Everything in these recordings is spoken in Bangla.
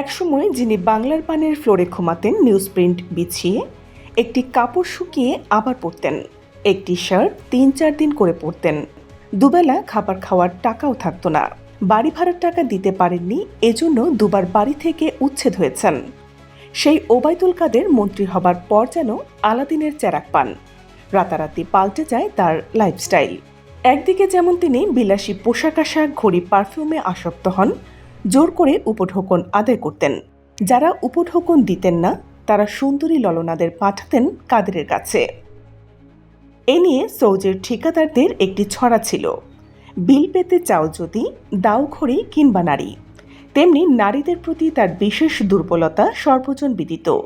একসময় যিনি বাংলার পানের ফ্লোরে ঘুমাতেন, নিউজ প্রিন্ট বিছিয়ে একটি কাপড় শুকিয়ে আবার পরতেন। একটি শার্ট তিন চার দিন করে পরতেন। দুবেলা খাবার খাওয়ার টাকাও থাকতো না। বাড়ি ভাড়ার টাকা দিতে পারেননি, এজন্য দুবার বাড়ি থেকে উচ্ছেদ হয়েছেন। সেই ওবায়দুল কাদের মন্ত্রী হবার পর যেন আলাদিনের চেরাক পান। রাতারাতি পাল্টে যায় তার লাইফস্টাইল একদিকে যেমন তিনি বিলাসী পোশাক আশাক, ঘড়ি পারফিউমে আসক্ত হন জোর করে উপঢৌকন আদায় করতেন। যারা উপঢৌকন দিতেন না, তারা সুন্দরী ললনাদের পাঠাতেন কাদেরের কাছে। এ নিয়ে সৌজের ঠিকাদারদের একটি ছড়া ছিল। বিল পেতে চাও যদি, দাও ঘড়ি কিংবা নারী। তেমনি নারীদের প্রতি তার বিশেষ দুর্বলতা সর্বজন বিদিত।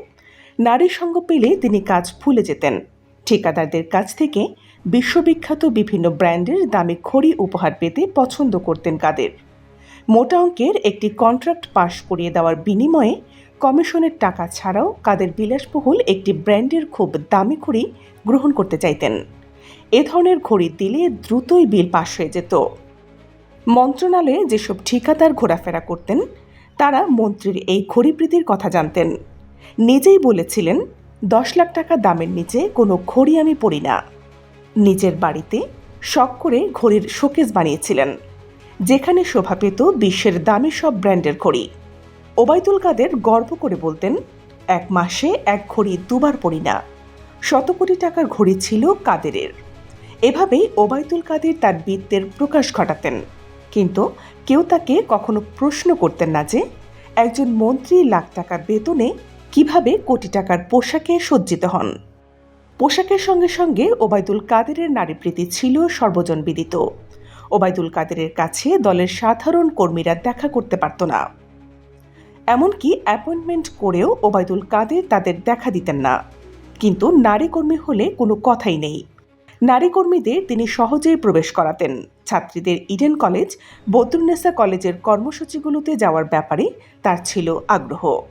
নারীর সঙ্গ পেলে তিনি কাজ ভুলে যেতেন। ঠিকাদারদের কাছ থেকে বিশ্ববিখ্যাত বিভিন্ন ব্র্যান্ডের দামি খড়ি উপহার পেতে পছন্দ করতেন কাদের। মোটা অঙ্কের একটি কন্ট্রাক্ট পাশ করিয়ে দেওয়ার বিনিময়ে কমিশনের টাকা ছাড়াও কাদের বিলাসবহুল একটি ব্র্যান্ডের খুব দামি ঘড়ি গ্রহণ করতে চাইতেন। এ ধরনের ঘড়ি দিলে দ্রুতই বিল পাশ হয়ে যেত। মন্ত্রণালয়ে যেসব ঠিকাদার ঘোরাফেরা করতেন, তারা মন্ত্রীর এই ঘড়িপ্রীতির কথা জানতেন। নিজেই বলেছিলেন, দশ লাখ টাকা দামের নিচে কোনো ঘড়ি আমি পড়ি না। নিজের বাড়িতে শখ করে ঘড়ির শোকেস বানিয়েছিলেন। যেখানে শোভা পেত বিশ্বের দামি সব ব্র্যান্ডের ঘড়ি। ওবায়দুল কাদের গর্ব করে বলতেন, এক মাসে এক ঘড়ি দুবার পড়ি না। শত কোটি টাকার ঘড়ি ছিল কাদেরের। এভাবেই ওবায়দুল কাদের তার বৃত্তের প্রকাশ ঘটাতেন। কিন্তু কেউ তাকে কখনো প্রশ্ন করতেন না যে, একজন মন্ত্রী লাখ টাকা বেতনে কীভাবে কোটি টাকার পোশাকে সজ্জিত হন? পোশাকের সঙ্গে সঙ্গে ওবায়দুল কাদেরের নারীপ্রীতি ছিল সর্বজন বিদিত। ওবায়দুল কাদেরের কাছে দলের সাধারণ কর্মীরা দেখা করতে পারত না। এমনকি অ্যাপয়েন্টমেন্ট করেও ওবায়দুল কাদের তাদের দেখা দিতেন না। কিন্তু নারী কর্মী হলে কোনো কথাই নেই। নারী কর্মীদের তিনি সহজেই প্রবেশ করাতেন। ছাত্রীদের ইডেন কলেজ বদরুন্নেসা কলেজের কর্মসূচিগুলোতে যাওয়ার ব্যাপারে তার ছিল আগ্রহ।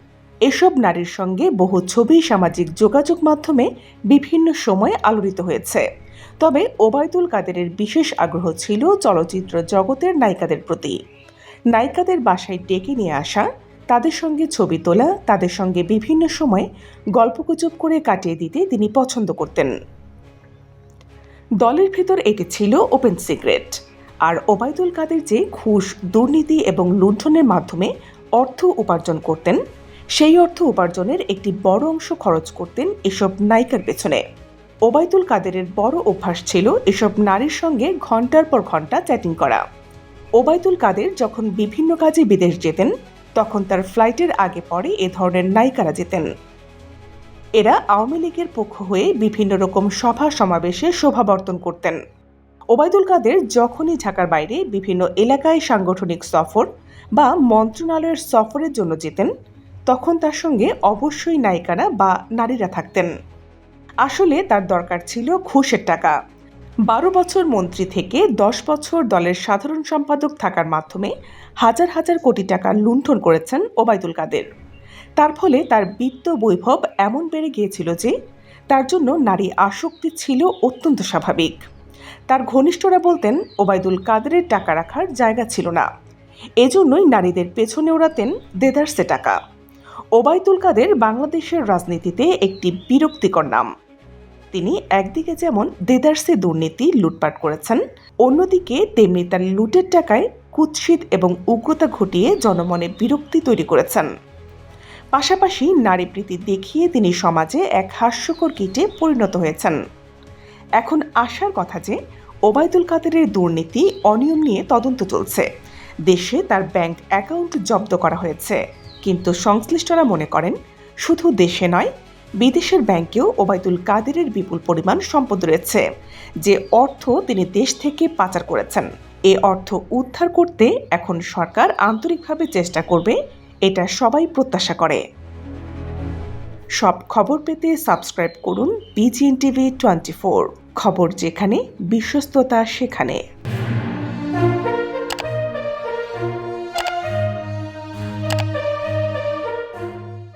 এসব নারীর সঙ্গে বহু ছবি, সামাজিক যোগাযোগ মাধ্যমে বিভিন্ন সময়ে আলোড়িত হয়েছে। তবে ওবায়দুল কাদেরের বিশেষ আগ্রহ ছিল চলচ্চিত্র জগতের নায়িকাদের প্রতি। নায়িকাদের বাসায় ডেকে নিয়ে আসা, তাদের সঙ্গে ছবি তোলা, তাদের সঙ্গে বিভিন্ন সময়ে গল্পগুজব করে কাটিয়ে দিতে তিনি পছন্দ করতেন। দলের ভিতর এটি ছিল ওপেন সিক্রেট। আর ওবায়দুল কাদের যে ঘুষ দুর্নীতি এবং লুণ্ঠনের মাধ্যমে অর্থ উপার্জন করতেন সেই অর্থ উপার্জনের একটি বড় অংশ খরচ করতেন এসব নায়িকার পেছনে। ওবায়দুল কাদেরের বড় অভ্যাস ছিল এসব নারীর সঙ্গে ঘণ্টার পর ঘণ্টা চ্যাটিং করা। ওবায়দুল কাদের যখন বিভিন্ন কাজে বিদেশ যেতেন, তখন তার ফ্লাইটের আগে পরে এ ধরনের নায়িকারা যেতেন। এরা আওয়ামী লীগের পক্ষ হয়ে বিভিন্ন রকম সভা সমাবেশে শোভাবর্তন করতেন। ওবায়দুল কাদের যখনই ঢাকার বাইরে বিভিন্ন এলাকায় সাংগঠনিক সফর বা মন্ত্রণালয়ের সফরের জন্য যেতেন তখন তার সঙ্গে অবশ্যই নায়িকারা বা নারীরা থাকতেন। আসলে তার দরকার ছিল ঘুষের টাকা। বারো বছর মন্ত্রী থেকে দশ বছর দলের সাধারণ সম্পাদক থাকার মাধ্যমে হাজার হাজার কোটি টাকা লুণ্ঠন করেছেন ওবায়দুল কাদের। তার ফলে তার বিত্ত বৈভব এমন বেড়ে গিয়েছিল যে তার জন্য নারী আসক্তি ছিল অত্যন্ত স্বাভাবিক। তার ঘনিষ্ঠরা বলতেন, ওবায়দুল কাদেরের টাকা রাখার জায়গা ছিল না। এজন্যই নারীদের পেছনে ওড়াতেন দেদারসে টাকা। ওবায়দুল কাদের বাংলাদেশের রাজনীতিতে একটি বিরক্তিকর নাম। তিনি একদিকে যেমন দেদারসে দুর্নীতি লুটপাট করেছেন, অন্যদিকে তেমনি তার লুটের টাকায় কুৎসিত এবং উগ্রতা ঘটিয়ে জনমনে বিরক্তি তৈরি করেছেন। পাশাপাশি নারী প্রীতি দেখিয়ে তিনি সমাজে এক হাস্যকর কীটে পরিণত হয়েছেন। এখন আসার কথা যে, ওবায়দুল কাদেরের দুর্নীতি অনিয়ম নিয়ে তদন্ত চলছে। দেশে তার ব্যাংক অ্যাকাউন্ট জব্দ করা হয়েছে। কিন্তু সংশ্লিষ্টরা মনে করেন, শুধু দেশে নয়, বিদেশের ব্যাংকেও ওবায়দুল কাদেরের বিপুল পরিমাণ সম্পদ রয়েছে, যে অর্থ তিনি দেশ থেকে পাচার করেছেন। এ অর্থ উদ্ধার করতে এখন সরকার আন্তরিকভাবে চেষ্টা করবে, এটা সবাই প্রত্যাশা করে। সব খবর পেতে সাবস্ক্রাইব করুন বিজিএন টিভি টোয়েন্টি খবর যেখানে, বিশ্বস্ততা সেখানে।